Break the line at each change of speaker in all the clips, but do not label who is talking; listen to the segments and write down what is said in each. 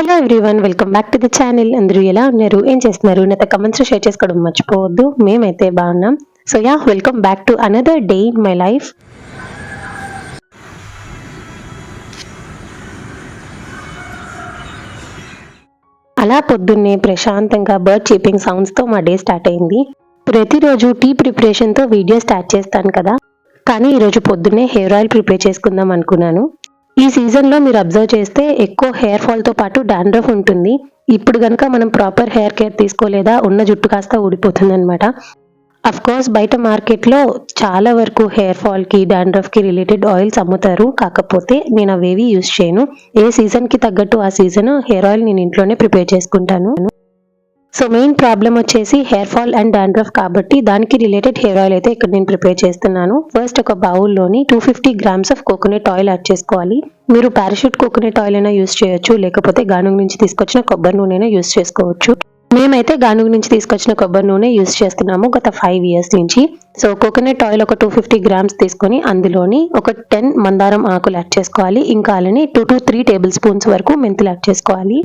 Hello everyone welcome back to the channel. అందరూ ఎలా ఉన్నారు? ఏం చేస్తున్నారు? నాతో కమెంట్స్ షేర్ చేసుకోవడం మర్చిపోవద్దు. మేమైతే బాగున్నాం. So yeah welcome back to another day in my life అలా పొద్దున్నే ప్రశాంతంగా బర్డ్ చీపింగ్ సౌండ్స్తో మా డే స్టార్ట్ అయింది. ప్రతిరోజు టీ ప్రిపరేషన్తో వీడియో స్టార్ట్ చేస్తాను కదా. కానీ ఈరోజు పొద్దున్నే హెయిర్ ఆయిల్ ప్రిపేర్ చేసుకుందాం అనుకున్నాను. ఈ సీజన్లో మీరు అబ్జర్వ్ చేస్తే ఎక్కువ హెయిర్ ఫాల్తో పాటు డాండ్రఫ్ ఉంటుంది. ఇప్పుడు కనుక మనం ప్రాపర్ హెయిర్ కేర్ తీసుకోలేదా? ఉన్న జుట్టు కాస్త ఊడిపోతుంది అనమాట కోర్స్ బయట మార్కెట్లో చాలా వరకు హెయిర్ ఫాల్కి డాండ్రఫ్కి రిలేటెడ్ ఆయిల్స్ అమ్ముతారు. కాకపోతే నేను అవేవి యూస్ చేయను. ఏ సీజన్కి తగ్గట్టు ఆ సీజన్ హెయిర్ ఆయిల్ నేను ఇంట్లోనే ప్రిపేర్ చేసుకుంటాను. సో మెయిన్ ప్రాబ్లం వచ్చేసి హెయిర్ ఫాల్ అండ్ డాండ్రఫ్ కాబట్టి దానికి రిలేటెడ్ హెయిర్ ఆయిల్ అయితే ఇక్కడ నేను ప్రిపేర్ చేస్తున్నాను. ఫస్ట్ ఒక బౌల్లోని two fifty grams of coconut oil add చేసుకోవాలి. మీరు పారాషూట్ కోకోనట్ ఆయిల్ అయినా యూస్ చేయొచ్చు లేకపోతే గానుగ నుంచి తీసుకొచ్చిన కొబ్బరి నూనె అయినా యూస్ చేసుకోవచ్చు. మేమైతే గానుగ నుంచి తీసుకొచ్చిన కొబ్బరి నూనె యూస్ చేస్తున్నాము గత ఫైవ్ ఇయర్స్ నుంచి. సో కోకోనట్ ఆయిల్ ఒక టూ ఫిఫ్టీ గ్రామ్స్ తీసుకొని అందులోని ఒక టెన్ మందారం ఆకులు యాడ్ చేసుకోవాలి. ఇంకా అలానే two to three tablespoons వరకు మెంతులు యాడ్ చేసుకోవాలి.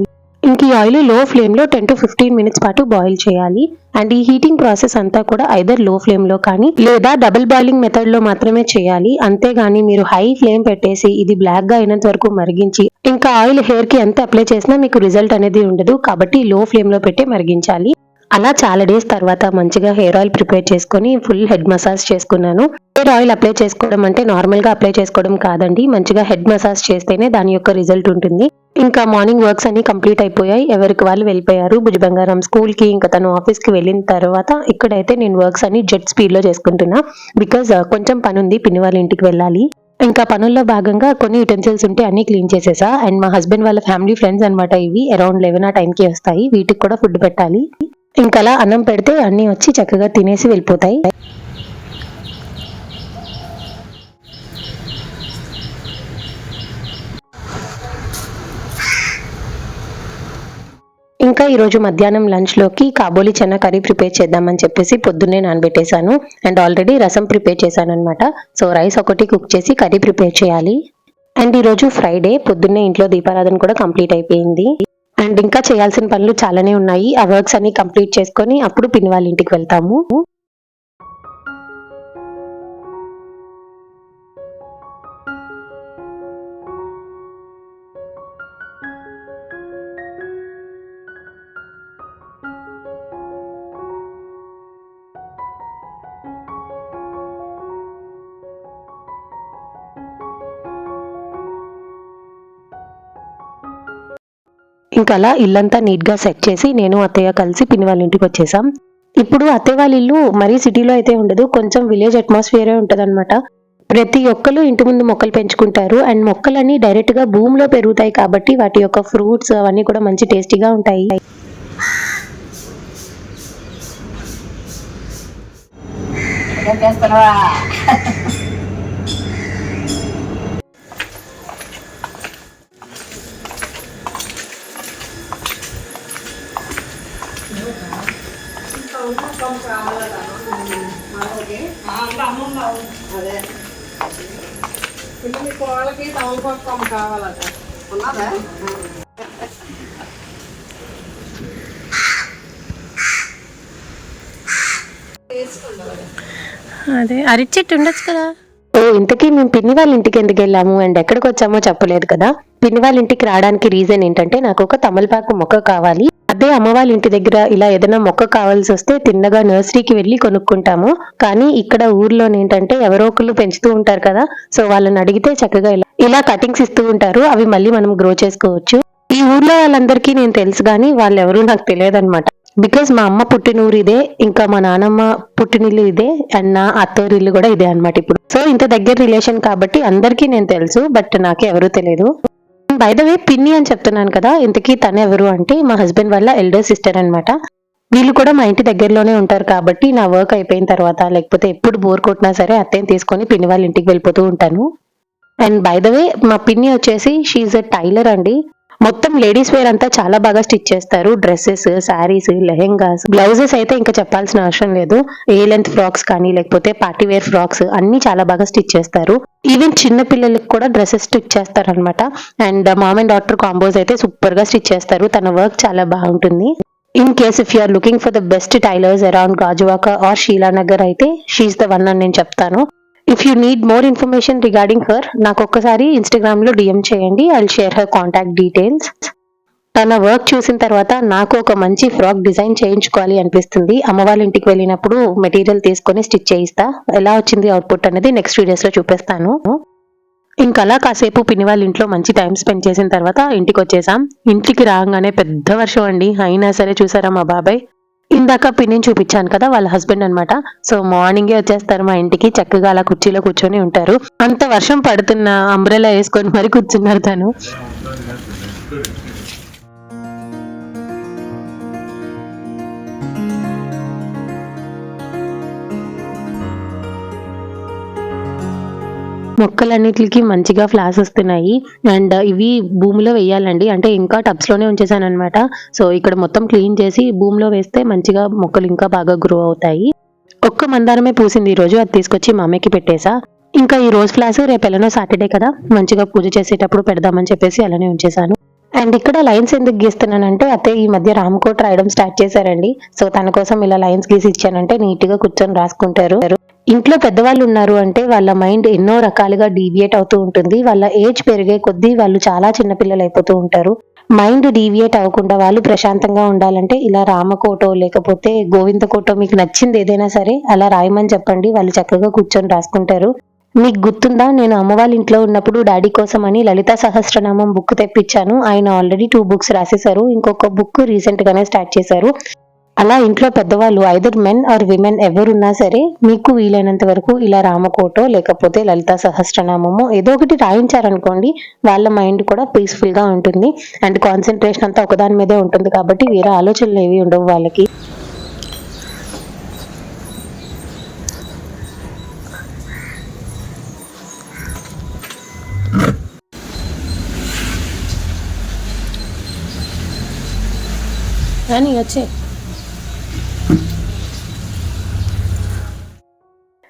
ఇంక ఈ ఆయిల్లో ఫ్లేమ్లో టెన్ టు ఫిఫ్టీన్ మినిట్స్ పాటు బాయిల్ చేయాలి. అండ్ ఈ హీటింగ్ ప్రాసెస్ అంతా కూడా ఐదర్లో ఫ్లేమ్లో కానీ లేదా డబుల్ బాయిలింగ్ మెథడ్లో మాత్రమే చేయాలి. అంతేగాని మీరు హై ఫ్లేమ్ పెట్టేసి ఇది బ్లాక్గా అయినంత వరకు మరిగించి ఇంకా ఆయిల్ హెయిర్కి ఎంత అప్లై చేసినా మీకు రిజల్ట్ అనేది ఉండదు. కాబట్టి లో ఫ్లేమ్లో పెట్టి మరిగించాలి. అలా చాలా డేస్ తర్వాత మంచిగా హెయిర్ ఆయిల్ ప్రిపేర్ చేసుకొని ఫుల్ హెడ్ మసాజ్ చేసుకున్నాను. హెయిర్ ఆయిల్ అప్లై చేసుకోవడం అంటే నార్మల్గా అప్లై చేసుకోవడం కాదండి. మంచిగా హెడ్ మసాజ్ చేస్తేనే దాని యొక్క రిజల్ట్ ఉంటుంది. ఇంకా మార్నింగ్ వర్క్స్ అన్ని కంప్లీట్ అయిపోయాయి. ఎవరికి వాళ్ళు వెళ్ళిపోయారు. భుజ బంగారం స్కూల్కి ఇంకా తను ఆఫీస్కి వెళ్ళిన తర్వాత ఇక్కడైతే నేను వర్క్స్ అన్ని జెట్ స్పీడ్లో చేసుకుంటున్నా. బికాజ్ కొంచెం పని ఉంది పిన్ని వాళ్ళ ఇంటికి వెళ్ళాలి. ఇంకా పనుల్లో భాగంగా కొన్ని యుటెన్సిల్స్ ఉంటే అన్ని క్లీన్ చేసేసా. అండ్ మా హస్బెండ్ వాళ్ళ ఫ్యామిలీ ఫ్రెండ్స్ అన్నమాట ఇవి. అరౌండ్ లెవెన్ ఆ టైంకి వస్తాయి. వీటికి కూడా ఫుడ్ పెట్టాలి. ఇంకా అలా అన్నం పెడితే అన్ని వచ్చి చక్కగా తినేసి వెళ్ళిపోతాయి. ఇంకా ఈరోజు మధ్యాహ్నం లంచ్లోకి కాబోలి చెన్న కర్రీ ప్రిపేర్ చేద్దామని చెప్పేసి పొద్దున్నే నానబెట్టేశాను. అండ్ ఆల్రెడీ రసం ప్రిపేర్ చేశాను అనమాట సో రైస్ ఒకటి కుక్ చేసి కర్రీ ప్రిపేర్ చేయాలి. అండ్ ఈరోజు ఫ్రైడే. పొద్దున్నే ఇంట్లో దీపారాధన కూడా కంప్లీట్ అయిపోయింది. అండ్ ఇంకా చేయాల్సిన పనులు చాలానే ఉన్నాయి. ఆ వర్క్స్ అన్ని కంప్లీట్ చేసుకొని అప్పుడు పిన్ వాళ్ళ ఇంటికి వెళ్తాము. ఇంకా అలా ఇల్లంతా నీట్గా సెట్ చేసి నేను అత్తయ్య కలిసి పిన్ని వాళ్ళ ఇంటికి వచ్చేసాం. ఇప్పుడు అత్తయ్య వాళ్ళ ఇల్లు మరీ సిటీలో అయితే ఉండదు కొంచెం విలేజ్ అట్మాస్ఫియరే ఉంటుందన్నమాట. ప్రతి ఒక్కరు ఇంటి ముందు మొక్కలు పెంచుకుంటారు. అండ్ మొక్కలన్నీ డైరెక్ట్గా భూమిలో పెరుగుతాయి కాబట్టి వాటి యొక్క ఫ్రూట్స్ అవన్నీ కూడా మంచి టేస్టీగా ఉంటాయి.
ఏం చేస్తున్నావా? అదే
అరిచెట్టు కోళ్ళకి కావాలట
ఉన్నదా
అదే అరటి చెట్టు ఉండొచ్చు కదా. ఓ ఇంతకీ మేము పిన్ని వాళ్ళ ఇంటికి ఎందుకు వెళ్ళాము? అండ్ ఎక్కడికి వచ్చామో చెప్పలేదు కదా. పిన్ని వాళ్ళ ఇంటికి రావడానికి రీజన్ ఏంటంటే నాకు ఒక తమలపాకు మొక్క కావాలి. అదే అమ్మ వాళ్ళ ఇంటి దగ్గర ఇలా ఏదైనా మొక్క కావాల్సి వస్తే తిన్నగా నర్సరీకి వెళ్ళి కొనుక్కుంటాము. కానీ ఇక్కడ ఊర్లో ఏంటంటే ఎవరో ఒకళ్ళు పెంచుతూ ఉంటారు కదా సో వాళ్ళని అడిగితే చక్కగా ఇలా ఇలా కటింగ్స్ ఇస్తూ ఉంటారు. అవి మళ్ళీ మనం గ్రో చేసుకోవచ్చు. ఈ ఊర్లో వాళ్ళందరికీ నేను తెలుసు కానీ వాళ్ళు ఎవరు నాకు తెలియదు అనమాట బికాస్ మా అమ్మ పుట్టినూరు ఇదే ఇంకా మా నానమ్మ పుట్టినిల్లు ఇదే అండ్ నా అత్తోరిల్లు కూడా ఇదే అన్నమాట ఇప్పుడు. సో ఇంత దగ్గర రిలేషన్ కాబట్టి అందరికీ నేను తెలుసు బట్ నాకు ఎవరూ తెలియదు. బై ద వే పిన్ని అని చెప్తున్నాను కదా ఇంతకీ తను ఎవరు అంటే మా హస్బెండ్ వాళ్ళ ఎల్డర్ సిస్టర్ అనమాట వీళ్ళు కూడా మా ఇంటి దగ్గరలోనే ఉంటారు కాబట్టి నా వర్క్ అయిపోయిన తర్వాత లేకపోతే ఎప్పుడు బోర్ కొట్టినా సరే అత్తయ్యని తీసుకొని పిన్ని వాళ్ళ ఇంటికి వెళ్ళిపోతూ ఉంటాను. అండ్ బై ద వే మా పిన్ని వచ్చేసి షీఈ్ అ టైలర్ అండి. మొత్తం లేడీస్ వేర్ అంతా చాలా బాగా స్టిచ్ చేస్తారు. డ్రెస్సెస్ శారీస్ లెహెంగాస్ బ్లౌజెస్ అయితే ఇంకా చెప్పాల్సిన అవసరం లేదు. ఏ లెంత్ ఫ్రాక్స్ కానీ లేకపోతే పార్టీ వేర్ ఫ్రాక్స్ అన్ని చాలా బాగా స్టిచ్ చేస్తారు. ఈవెన్ చిన్న పిల్లలకి కూడా డ్రెస్సెస్ స్టిచ్ చేస్తారు అనమాట and mom and doctor combos అయితే సూపర్గా స్టిచ్ చేస్తారు. తన వర్క్ చాలా బాగుంటుంది. In case if are looking for the best tailors around Gajuwaka or Sheelanagar అయితే షీఈ్ ద వన్ అని నేను చెప్తాను. If you need more information regarding her నాకు ఒక్కసారి ఇన్స్టాగ్రామ్లో డిఎం చేయండి. I share her contact details తన వర్క్ చూసిన తర్వాత నాకు ఒక మంచి ఫ్రాక్ డిజైన్ చేయించుకోవాలి అనిపిస్తుంది. అమ్మ వాళ్ళ ఇంటికి వెళ్ళినప్పుడు మెటీరియల్ తీసుకొని స్టిచ్ చేయిస్తా. ఎలా వచ్చింది అవుట్పుట్ అనేది నెక్స్ట్ వీడియోస్లో చూపిస్తాను. ఇంకా అలా కాసేపు పినివాళ్ళ ఇంట్లో మంచి టైం స్పెండ్ చేసిన తర్వాత ఇంటికి వచ్చేసాం. ఇంటికి రాగానే పెద్ద వర్షం అండి. అయినా సరే చూసారా మా బాబాయ్? ఇందాక పిన్నిని చూపించాను కదా వాళ్ళ హస్బెండ్ అన్నమాట. సో మార్నింగే వచ్చేస్తారు మా ఇంటికి చక్కగా అలా కుర్చీలో కూర్చొని ఉంటారు. అంత వర్షం పడుతున్న అంబ్రెలా వేసుకొని మరి కూర్చున్నారు తను. మొక్కలన్నిటికి మంచిగా ఫ్లాస్ వస్తున్నాయి. అండ్ ఇవి భూమిలో వేయాలండి. అంటే ఇంకా టబ్స్లోనే ఉంచేసాను అనమాట సో ఇక్కడ మొత్తం క్లీన్ చేసి భూమిలో వేస్తే మంచిగా మొక్కలు ఇంకా బాగా గ్రో అవుతాయి. ఒక్క మందారమే పూసింది ఈ రోజు. అది తీసుకొచ్చి మా అమ్మకి పెట్టేసా. ఇంకా ఈ రోజు ఫ్లాస్ రేపు ఎలానో సాటర్డే కదా. మంచిగా పూజ చేసేటప్పుడు పెడదామని చెప్పేసి అలానే ఉంచేసాను. అండ్ ఇక్కడ లైన్స్ ఎందుకు గీస్తున్నానంటే అతే ఈ మధ్య రామ్కోట్ రాయడం స్టార్ట్ చేశారండి. సో తన కోసం ఇలా లైన్స్ గీసి ఇచ్చానంటే నీట్గా కూర్చొని రాసుకుంటారు. ఇంట్లో పెద్దవాళ్ళు ఉన్నారు అంటే వాళ్ళ మైండ్ ఎన్నో రకాలుగా డీవియేట్ అవుతూ ఉంటుంది. వాళ్ళ ఏజ్ పెరిగే కొద్దీ వాళ్ళు చాలా చిన్నపిల్లలు అయిపోతూ ఉంటారు. మైండ్ డీవియేట్ అవ్వకుండా వాళ్ళు ప్రశాంతంగా ఉండాలంటే ఇలా రామకోటో లేకపోతే గోవింద కోటో మీకు నచ్చింది ఏదైనా సరే అలా రాయమని చెప్పండి. వాళ్ళు చక్కగా కూర్చొని రాసుకుంటారు. మీకు గుర్తుందా? నేను అమ్మ వాళ్ళ ఇంట్లో ఉన్నప్పుడు డాడీ కోసం అని లలిత సహస్రనామం బుక్ తెప్పించాను. ఆయన ఆల్రెడీ టూ బుక్స్ రాసేశారు. ఇంకొక బుక్ రీసెంట్ గానే స్టార్ట్ చేశారు. అలా ఇంట్లో పెద్దవాళ్ళు ఐదర్ మెన్ ఆర్ విమెన్ ఎవరున్నా సరే మీకు వీలైనంత వరకు ఇలా రామకోటో లేకపోతే లలిత సహస్రనామము ఏదో ఒకటి రాయించారనుకోండి వాళ్ళ మైండ్ కూడా పీస్ఫుల్గా ఉంటుంది. అండ్ కాన్సన్ట్రేషన్ అంతా ఒకదాని మీదే ఉంటుంది కాబట్టి వేరే ఆలోచనలు ఏవి ఉండవు వాళ్ళకి. వచ్చే.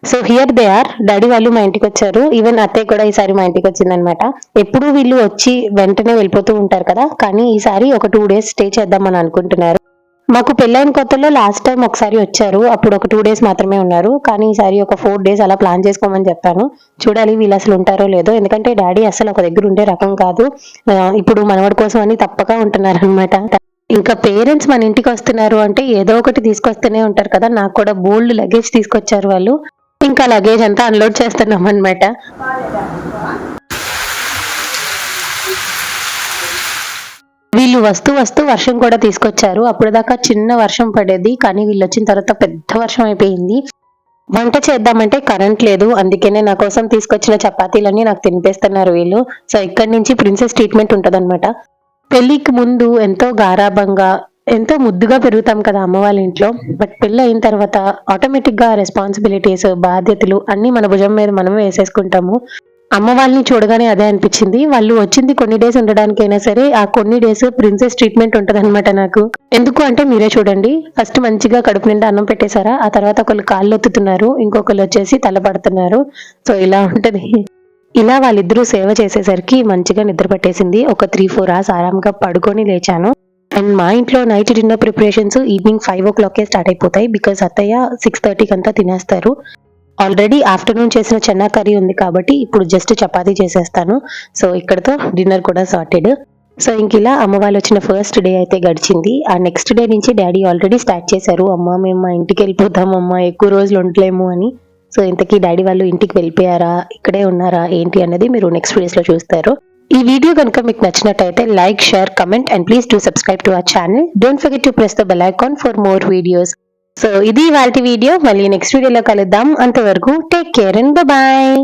So here they are daddy వాళ్ళు మా ఇంటికి వచ్చారు. ఈవెన్ అత్తయ్య కూడా ఈసారి మా ఇంటికి వచ్చిందనమాట ఎప్పుడు వీళ్ళు వచ్చి వెంటనే వెళ్ళిపోతూ ఉంటారు కదా. కానీ ఈసారి ఒక టూ డేస్ స్టే చేద్దామని అనుకుంటున్నారు. మాకు పెళ్ళైన కొత్తలో లాస్ట్ టైం ఒకసారి వచ్చారు. అప్పుడు ఒక టూ డేస్ మాత్రమే ఉన్నారు. కానీ ఈసారి ఒక ఫోర్ డేస్ అలా ప్లాన్ చేసుకోమని చెప్పాను. చూడాలి వీళ్ళు అసలు ఉంటారో లేదో. ఎందుకంటే డాడీ అసలు ఒక దగ్గర ఉండే రకం కాదు. ఇప్పుడు మనవడి కోసం అని తప్పక ఉంటున్నారు అనమాట ఇంకా పేరెంట్స్ మన ఇంటికి వస్తున్నారు అంటే ఏదో ఒకటి తీసుకొస్తూనే ఉంటారు కదా. నాకు కూడా బోల్డ్ లగేజ్ తీసుకొచ్చారు వాళ్ళు. ఇంకా లగేజ్ అంతా అన్లోడ్ చేస్తున్నాం అనమాట వీళ్ళు వస్తూ వస్తూ వర్షం కూడా తీసుకొచ్చారు. అప్పుడు దాకా చిన్న వర్షం పడేది కానీ వీళ్ళు వచ్చిన తర్వాత పెద్ద వర్షం అయిపోయింది. వంట చేద్దామంటే కరెంట్ లేదు. అందుకనే నా కోసం తీసుకొచ్చిన చపాతీలన్నీ నాకు తినిపేస్తున్నారు వీళ్ళు. సో ఇక్కడి నుంచి ప్రిన్సెస్ ట్రీట్మెంట్ ఉంటదన్నమాట. పెళ్ళికి ముందు ఎంతో గారాభంగా ఎంతో ముద్దుగా పెరుగుతాం కదా అమ్మ వాళ్ళ ఇంట్లో. బట్ పెళ్ళి అయిన తర్వాత ఆటోమేటిక్గా రెస్పాన్సిబిలిటీస్ బాధ్యతలు అన్ని మన భుజం మీద మనమే వేసేసుకుంటాము. అమ్మ వాళ్ళని చూడగానే అదే అనిపించింది. వాళ్ళు వచ్చింది కొన్ని డేస్ ఉండడానికైనా సరే ఆ కొన్ని డేస్ ప్రిన్సెస్ ట్రీట్మెంట్ ఉంటది నాకు. ఎందుకు అంటే మీరే చూడండి. ఫస్ట్ మంచిగా కడుపు నిండా అన్నం పెట్టేశారా? ఆ తర్వాత ఒకళ్ళు కాళ్ళు ఒత్తుతున్నారు. ఇంకొకళ్ళు వచ్చేసి తల పడుతున్నారు. సో ఇలా ఉంటది. ఇలా వాళ్ళిద్దరూ సేవ చేసేసరికి మంచిగా నిద్ర పట్టేసింది. ఒక త్రీ ఫోర్ అవర్స్ ఆరాంగా పడుకొని లేచాను. అండ్ మా ఇంట్లో night dinner preparations evening five ఓ క్లాక్కే స్టార్ట్ అయిపోతాయి బికాస్ అత్తయ్య సిక్స్ థర్టీకి అంతా తినేస్తారు. ఆల్రెడీ ఆఫ్టర్నూన్ చేసిన చెన్నా కర్రీ ఉంది కాబట్టి ఇప్పుడు జస్ట్ చపాతీ చేసేస్తాను. సో ఇక్కడతో డిన్నర్ కూడా సార్టెడ్ సో ఇంక ఇలా అమ్మ వాళ్ళు వచ్చిన ఫస్ట్ డే అయితే గడిచింది. ఆ నెక్స్ట్ డే నుంచి డాడీ ఆల్రెడీ స్టార్ట్ చేశారు. అమ్మ మేము మా ఇంటికి వెళ్ళిపోతాం అమ్మ ఎక్కువ రోజులు ఉండలేము అని. సో ఇంతకీ డాడీ వాళ్ళు ఇంటికి వెళ్ళిపోయారా? ఇక్కడే ఉన్నారా? ఏంటి అనేది మీరు నెక్స్ట్ వీడియోస్లో చూస్తారు. ఈ వీడియో కనుక మీకు నచ్చినట్టయితే like share comment and please to subscribe to our channel don't forget to press the bell icon for more videos so ఇది వాటి వీడియో మళ్ళీ నెక్స్ట్ వీడియోలో కలుద్దాం. అంతవరకు టేక్ కేర్ అండ్ బాయ్